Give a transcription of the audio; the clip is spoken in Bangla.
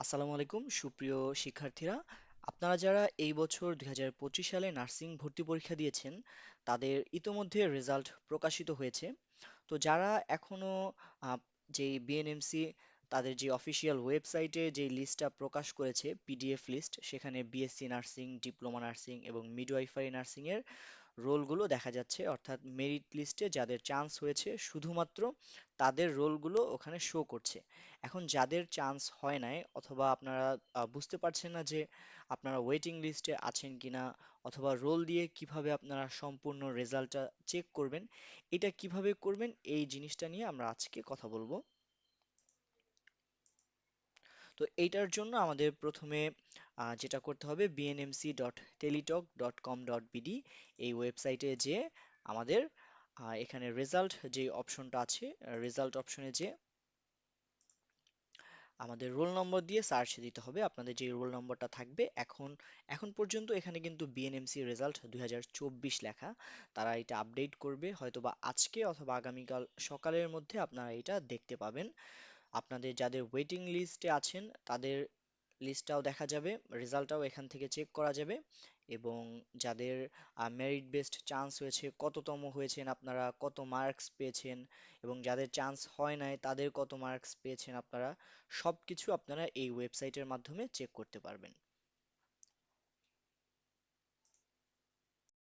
আসসালামু আলাইকুম সুপ্রিয় শিক্ষার্থীরা। আপনারা যারা এই বছর দুই হাজার পঁচিশ সালে নার্সিং ভর্তি পরীক্ষা দিয়েছেন তাদের ইতোমধ্যে রেজাল্ট প্রকাশিত হয়েছে। তো যারা এখনও আহ, যে বিএনএমসি তাদের যে অফিসিয়াল ওয়েবসাইটে যে লিস্টটা প্রকাশ করেছে পিডিএফ লিস্ট সেখানে বিএসসি নার্সিং ডিপ্লোমা নার্সিং এবং মিডওয়াইফারি নার্সিং এর রোলগুলো দেখা যাচ্ছে। অর্থাৎ মেরিট লিস্টে যাদের চান্স হয়েছে, শুধুমাত্র তাদের রোলগুলো ওখানে শো করছে। এখন যাদের চান্স হয় নাই, অথবা আপনারা বুঝতে পারছেন না যে আপনারা ওয়েটিং লিস্টে আছেন কিনা, অথবা রোল দিয়ে কীভাবে আপনারা সম্পূর্ণ রেজাল্টটা চেক করবেন, এটা কীভাবে করবেন, এই জিনিসটা নিয়ে আমরা আজকে কথা বলব। তো এইটার জন্য আমাদের প্রথমে যেটা করতে হবে BNMC dot Teletalk dot com dot BD এই ওয়েবসাইটে যে আমাদের এখানে রেজাল্ট যে অপশনটা আছে রেজাল্ট অপশনে যে আমাদের রোল নম্বর দিয়ে সার্চ দিতে হবে। আপনাদের যে রোল নম্বরটা থাকবে, এখন এখন পর্যন্ত এখানে কিন্তু বিএনএমসি রেজাল্ট 2024 লেখা। তারা এটা আপডেট করবে, হয়তোবা আজকে অথবা আগামীকাল সকালের মধ্যে আপনারা এটা দেখতে পাবেন। আপনাদের যাদের ওয়েটিং লিস্টে আছেন, তাদের লিস্টটাও দেখা যাবে রেজাল্টটাও এখান থেকে চেক করা যাবে এবং যাদের মেরিট বেসড চান্স হয়েছে, কততম হয়েছেন আপনারা, কত মার্কস পেয়েছেন এবং যাদের চান্স হয় নাই, তাদের কত মার্কস পেয়েছেন আপনারা সব কিছু আপনারা এই ওয়েবসাইটের মাধ্যমে চেক করতে পারবেন।